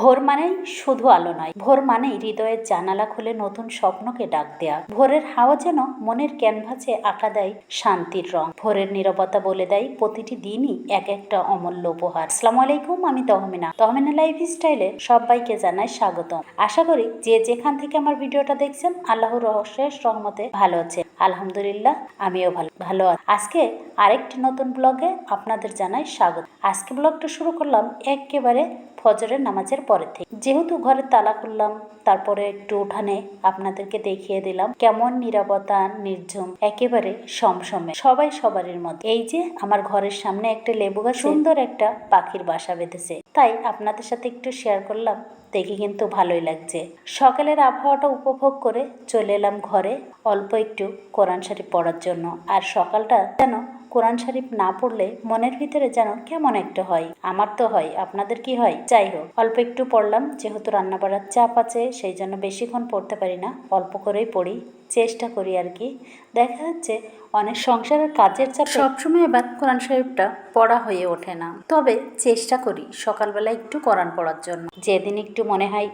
ভোর মানেই শুধু আলো নয়, ভোর মানেই হৃদয়ের জানালা খুলে নতুন স্বপ্নকে ডাক দেয়া। ভোরের হাওয়া যেন মনের ক্যানভাসে আঁকা দেয় শান্তির রং। ভোরের নীরবতা বলে দেয় প্রতিটি দিনই এক একটা অমূল্য উপহার। আসসালামু আলাইকুম, আমি তহমিনা। তহমিনা লাইফ স্টাইলে সবাইকে জানাই স্বাগত আশা করি যে যেখান থেকে আমার ভিডিওটা দেখছেন, আল্লাহর রহস্যের রহমতে ভালো আছে আলহামদুলিল্লাহ আমিও ভালো ভালো আছি। আজকে আরেকটি নতুন ব্লগে আপনাদের জানাই স্বাগত। আজকে ব্লগটা শুরু করলাম একেবারে ফজরের নামাজের পরে থেকে। যেহেতু ঘরে তালা খুললাম তারপরে একটু উঠানে আপনাদেরকে দেখিয়ে দিলাম কেমন নিরাপত্তা নির্ঝুম একেবারে সমসমে সবাই সবারই মধ্যে এই যে আমার ঘরের সামনে একটা লেবু গাছ সুন্দর একটা পাখির বাসা বেঁধেছে। তাই আপনাদের সাথে একটু শেয়ার করলাম দেখে কিন্তু ভালোই লাগছে। সকালের আবহাওয়াটা উপভোগ করে চলে এলাম ঘরে অল্প একটু কোরআন শরীফ পড়ার জন্য। আর সকালটা যেন কোরআন শরীফ না পড়লে মনের ভিতরে যেন কেমন একটা হয়। আমার তো হয়, আপনাদের কি হয়? যাই হোক, অল্প একটু পড়লাম, যেহেতু রান্না বাড়ার চাপ আছে, সেই জন্য বেশিক্ষণ পড়তে পারি না, অল্প করেই পড়ি, চেষ্টা করি আর কি। দেখা যাচ্ছে, অনেক সংসারের কাজের চাপ সবসময় এবার কোরআন শরীফটা পড়া হয়ে ওঠে না। তবে চেষ্টা করি, সকালবেলা একটু কোরআন পড়ার জন্য। যেদিন একটু মনে হয়,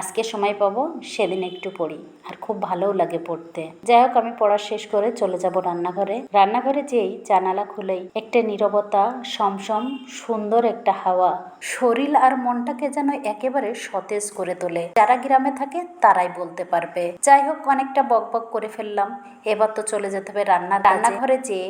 আজকে সময় পাবো, সেদিন একটু পড়ি। আর খুব ভালোও লাগে পড়তে। যাই হোক আমি পড়া শেষ করে চলে যাব রান্নাঘরে। রান্নাঘরে যেই জানালা খুলেই একটা নীরবতা সমসম সুন্দর একটা হাওয়া। শরীর আর মনটাকে যেন একেবারে সতেজ করে তোলে। যারা গ্রামে থাকে, তারাই বলতে পারবে। যাই হোক অনেকটা বক বক করে ফেললাম। এবার তো চলে যেতে হবে রান্না রান্নাঘরে যে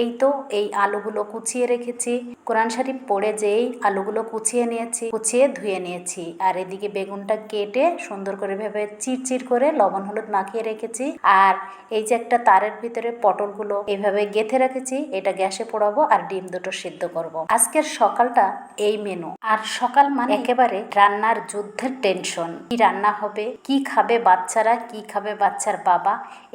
এই তো এই আলুগুলো কুচিয়ে রেখেছি। কোরআন শরীফ পড়ে যেই আলুগুলো কুচিয়ে নিয়েছি, কুচিয়ে ধুয়ে নিয়েছি। আর এদিকে বেগুনটা কেটে সুন্দর করে ভেবে চিরচির করে লবণ হলুদ মাখিয়ে রেখেছি। আর এই যে একটা তারের ভিতরে পটলগুলো এইভাবে গেথে রেখেছি, এটা গ্যাসে পোড়াবো আর ডিম দুটো সিদ্ধ করব। আজকের সকালটা এই মেনু আর সকাল মানে একেবারে রান্নার যুদ্ধের টেনশন কি রান্না হবে, কি খাবে বাচ্চারা, কি খাবে বাচ্চার বাবা?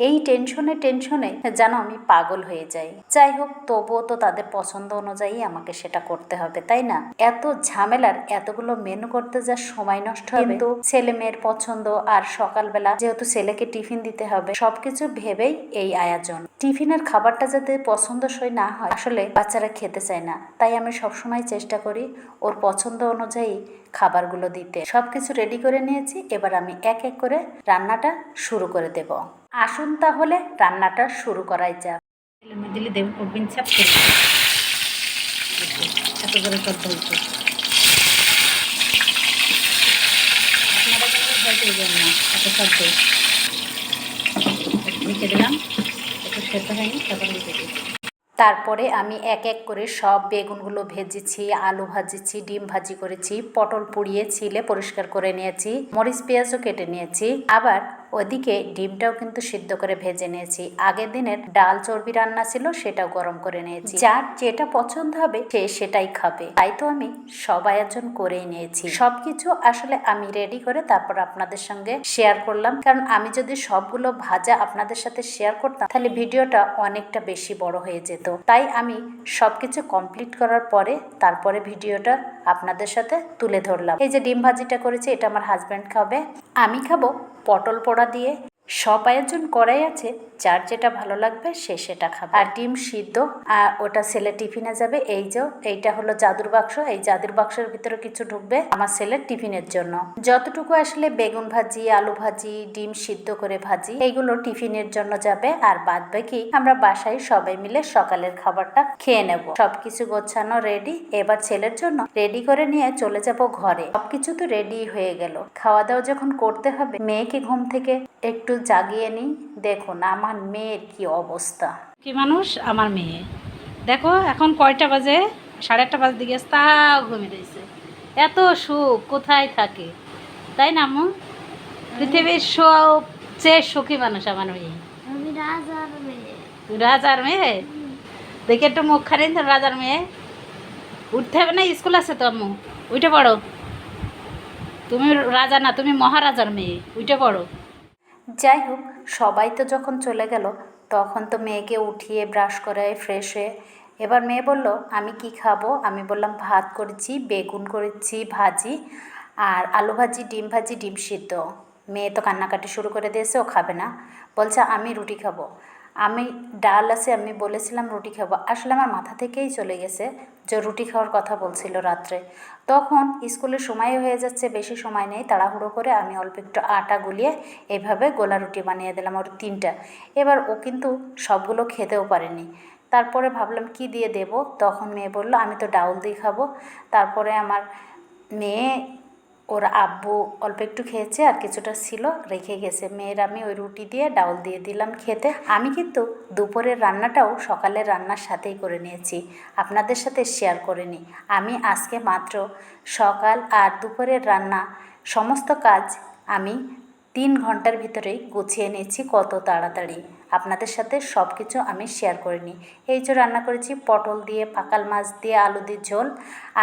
এই টেনশনে টেনশনে যেন আমি পাগল হয়ে যাই। যাই হোক, তবুও তো তাদের পছন্দ অনুযায়ী আমাকে সেটা করতে হবে, তাই না? এত ঝামেলার এতগুলো মেনু করতে যা সময় নষ্ট হবে। কিন্তু ছেলে মেয়ের পছন্দ আর সকালবেলা যেহেতু ছেলেকে টিফিন দিতে হবে। সবকিছু ভেবেই এই আয়োজন। টিফিনের খাবারটা যাতে পছন্দসই না হয়, আসলে বাচ্চারা খেতে চায় না। তাই আমি সবসময় চেষ্টা করি ওর পছন্দ অনুযায়ী খাবারগুলো দিতে। সবকিছু রেডি করে নিয়েছি, এবার আমি এক এক করে রান্নাটা শুরু করে দেব। আসুন তাহলে রান্নাটা শুরু করাই যাক। দিলে দেব এত সব তারপর তারপরে আমি এক এক করে সব বেগুনগুলো ভেজেছি, আলু ভাজেছি, ডিম ভাজি করেছি, পটল পুড়িয়ে, ছিলে পরিষ্কার করে নিয়েছি, মরিচ, পেঁয়াজও কেটে নিয়েছি। আবার ওদিকে ডিমটাও কিন্তু সিদ্ধ করে ভেজে নিয়েছি। আগের দিনের ডাল চর্বি রান্না ছিল, সেটাও গরম করে নিয়েছি। যার যেটা পছন্দ হবে, সে সেটাই খাবে। তাই তো আমি সব আয়োজন করেই নিয়েছি। সবকিছু আসলে আমি রেডি করে তারপর আপনাদের সঙ্গে শেয়ার করলাম। কারণ আমি যদি সবগুলো ভাজা আপনাদের সাথে শেয়ার করতাম, তাহলে ভিডিওটা অনেকটা বেশি বড় হয়ে যেত। তাই আমি সবকিছু কমপ্লিট করার পরে তারপরে ভিডিওটা আপনাদের সাথে তুলে ধরলাম। এই যে ডিম ভাজিটা করেছি, এটা আমার হাজব্যান্ড খাবে। আমি খাব পটল পোড়া দিয়ে সব আয়োজন করাই আছে, যার যেটা ভালো লাগবে সে সেটা খাবে। আর ডিম সিদ্ধ, আর ওটা ছেলে টিফিনে যাবে। এই যে, এইটা হলো জাদুর বাক্স। এই জাদুর বাক্সের ভিতরে কিছু ঢুকবে আমার ছেলের টিফিনের জন্য। যতটুকু আসলে বেগুন ভাজি, আলু ভাজি, ডিম সিদ্ধ করে ভাজি, এইগুলো টিফিনের জন্য যাবে। আর বাদ বাকি আমরা বাসায় সবাই মিলে সকালের খাবারটা খেয়ে নেব। সবকিছু গোছানো রেডি এবার ছেলের জন্য রেডি করে নিয়ে চলে যাব ঘরে। সবকিছু তো রেডি হয়ে গেল। খাওয়া দাওয়া যখন করতে হবে, মেয়েকে ঘুম থেকে একটু জাগিয়ে নিই। দেখুন আমার মেয়ের কি অবস্থা। কি মানুষ? আমার মেয়ে। দেখো এখন কয়টা বাজে? সাড়ে আটটা বাজে দিকে তাও ঘুমিয়ে রয়েছে। এত সুখ কোথায় থাকে? তাই না আম্মু? পৃথিবীর সবচেয়ে সুখী মানুষ আমার মেয়ে। রাজার মেয়ে। রাজার মেয়ে? দেখে একটু মুখ খারেন তো রাজার মেয়ে। উঠতে হবে না স্কুল আছে তো আম্মু? উঠে পড়ো। তুমি রাজা না তুমি মহারাজার মেয়ে। উঠে পড়ো। যাই হোক, সবাই তো যখন চলে গেল, তখন তো মেয়েকে উঠিয়ে ব্রাশ করায় ফ্রেশ হয়ে। এবার মেয়ে বলল, আমি কি খাব? আমি বললাম, ভাত করেছি, বেগুন করেছি, ভাজি আর আলু ভাজি, ডিম ভাজি, ডিম সিদ্ধ। মেয়ে তো কান্নাকাটি শুরু করে দিয়েছে, ও খাবে না। বলছে, আমি রুটি খাব। আমি, ডাল আছে, আমি বলেছিলাম, রুটি খাব। আসলে আমার মাথা থেকেই চলে গেছে। যে রুটি খাওয়ার কথা বলছিল রাত্রে। তখন স্কুলের সময় হয়ে যাচ্ছে, বেশি সময় নেই, তাড়াহুড়ো করে আমি অল্প একটু আটা গুলিয়ে এভাবে গোলা রুটি বানিয়ে দিলাম ওর তিনটা। এবার ও কিন্তু সবগুলো খেতেও পারেনি। তারপরে ভাবলাম, কি দিয়ে দেব? তখন মেয়ে বলল, আমি তো ডাউল দিয়ে খাব। তারপরে আমার মেয়ে ওর আব্বু অল্প একটু খেয়েছে আর কিছুটা ছিল, রেখে গেছে। মেয়ের আমি ওই রুটি দিয়ে ডাউল দিয়ে দিলাম খেতে। আমি কিন্তু দুপুরের রান্নাটাও সকালের রান্নার সাথেই করে নিয়েছি। আপনাদের সাথে শেয়ার করে নিই। আমি আজকে মাত্র সকাল আর দুপুরের রান্না সমস্ত কাজ আমি তিন ঘণ্টার ভিতরেই গুছিয়ে নিয়েছি কত তাড়াতাড়ি। আপনাদের সাথে সব কিছু আমি শেয়ার করে নিই। এই যে রান্না করেছি, পটল দিয়ে, পাকাল মাছ দিয়ে, আলু দিয়ে ঝোল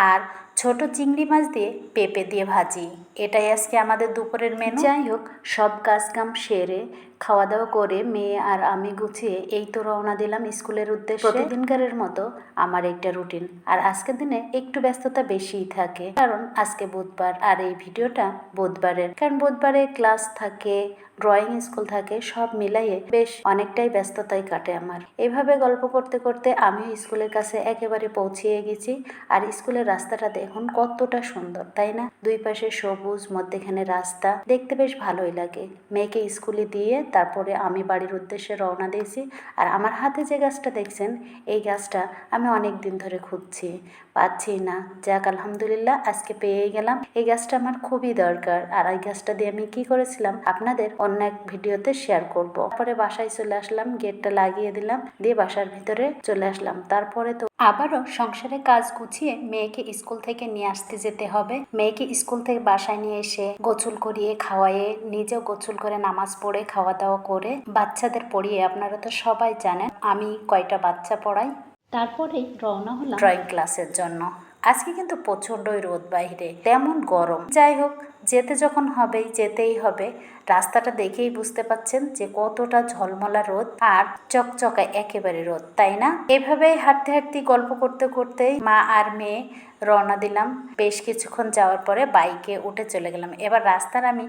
আর ছোট চিংড়ি মাছ দিয়ে পেঁপে দিয়ে ভাজি। এটাই আজকে আমাদের দুপুরের মেনু যাই হোক সব কাজ কাম সেরে খাওয়া দাওয়া করে মেয়ে আর আমি গুছিয়ে এই তো রওনা দিলাম স্কুলের উদ্দেশ্যে। প্রতিদিনকারের মতো আমার একটা রুটিন আর আজকের দিনে একটু ব্যস্ততা বেশিই থাকে। কারণ আজকে বুধবার আর এই ভিডিওটা বুধবারের। কারণ বুধবারে ক্লাস থাকে ড্রয়িং স্কুল থাকে, সব মিলাইয়ে বেশ অনেকটাই ব্যস্ততাই কাটে আমার। এভাবে গল্প করতে করতে আমিও স্কুলের কাছে একেবারে পৌঁছিয়ে গেছি। আর স্কুলের রাস্তাটা দেখুন কতটা সুন্দর, তাই না? দুই পাশে সবুজ, মধ্যেখানে রাস্তা, দেখতে বেশ ভালোই লাগে। মেয়েকে স্কুলে দিয়ে তারপরে আমি বাড়ির উদ্দেশ্যে রওনা দিয়েছি। আর আমার হাতে যে গাছটা দেখছেন, এই গাছটা আমি অনেক দিন ধরে খুঁজছি। পাচ্ছি না। যাক, আলহামদুলিল্লাহ, আজকে পেয়ে গেলাম। এই গাছটা আমার খুবই দরকার। আর এই গাছটা দিয়ে আমি কি করেছিলাম, আপনাদের অন্য এক ভিডিওতে শেয়ার করব। তারপরে বাসায় চলে আসলাম, গেটটা লাগিয়ে দিলাম, দিয়ে বাসার ভিতরে চলে আসলাম। তারপরে তো আবারও সংসারে কাজ গুছিয়ে মেয়েকে স্কুল থেকে নিয়ে আসতে যেতে হবে। মেয়েকে স্কুল থেকে বাসায় নিয়ে এসে গোসল করিয়ে খাওয়াইয়ে নিজেও গোসল করে নামাজ পড়ে খাওয়া দাওয়া করে বাচ্চাদের পড়িয়ে আপনারা তো সবাই জানেন আমি কয়টা বাচ্চা পড়াই। তারপরেই রওনা হলাম। ড্রয়িং ক্লাসের জন্য। আজকে কিন্তু প্রচণ্ডই রোদ বাইরে তেমন গরম। যাই হোক যেতে যখন হবেই যেতেই হবে। রাস্তাটা দেখেই বুঝতে পাচ্ছেন যে কতটা ঝলমলা রোদ আর চকচকা একেবারে রোদ, তাই না? এভাবেই হাঁটতে হাঁটতে, গল্প করতে করতেই মা আর মেয়ে রওনা দিলাম। বেশ কিছুক্ষণ যাওয়ার পরে বাইকে উঠে চলে গেলাম। এবার রাস্তার আমি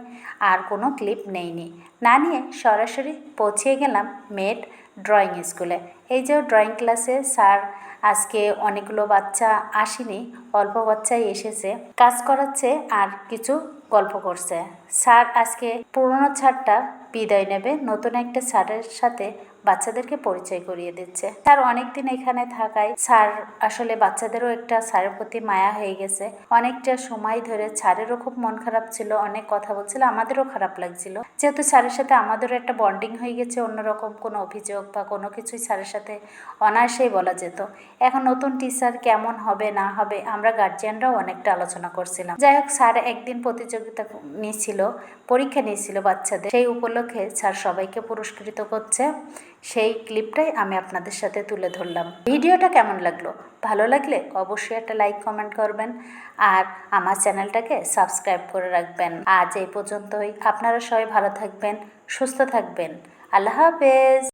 আর কোনো ক্লিপ নেইনি। না নিয়ে সরাসরি পৌঁছে গেলাম মেড ড্রয়িং স্কুলে। এই যে ড্রয়িং ক্লাসে স্যার আজকে অনেকগুলো বাচ্চা আসেনি, অল্প বাচ্চাই এসেছে, কাজ করাচ্ছে আর কিছু গল্প করছে। স্যার আজকে পুরনো ছাড়টা বিদায় নেবে, নতুন একটা স্যারের সাথে বাচ্চাদেরকে পরিচয় করিয়ে দিচ্ছে। স্যার অনেকদিন এখানে থাকায় স্যার আসলে বাচ্চাদেরও একটা স্যারের প্রতি মায়া হয়ে গেছে। অনেকটা সময় ধরে স্যারেরও খুব মন খারাপ ছিল, অনেক কথা বলছিল, আমাদেরও খারাপ লাগছিল। যেহেতু স্যারের সাথে আমাদেরও একটা বন্ডিং হয়ে গেছে, অন্যরকম কোনো অভিযোগ বা কোনো কিছুই স্যারের সাথে অনায়াসেই বলা যেত। এখন নতুন টিচার কেমন হবে, না হবে, আমরা গার্জিয়ানরাও অনেকটা আলোচনা করছিলাম। যাই হোক, স্যার একদিন প্রতিযোগিতা নিয়েছিল পরীক্ষা নিয়েছিল বাচ্চাদের। সেই উপলক্ষে স্যার সবাইকে পুরস্কৃত করছে। সেই ক্লিপটাই আমি আপনাদের সাথে তুলে ধরলাম। ভিডিওটা কেমন লাগল? ভালো লাগলে অবশ্যই একটা লাইক, কমেন্ট করবেন আর আমার চ্যানেলটাকে সাবস্ক্রাইব করে রাখবেন। আজ এই পর্যন্তই। আপনারা সবাই ভালো থাকবেন, সুস্থ থাকবেন। আল্লাহ হাফেজ।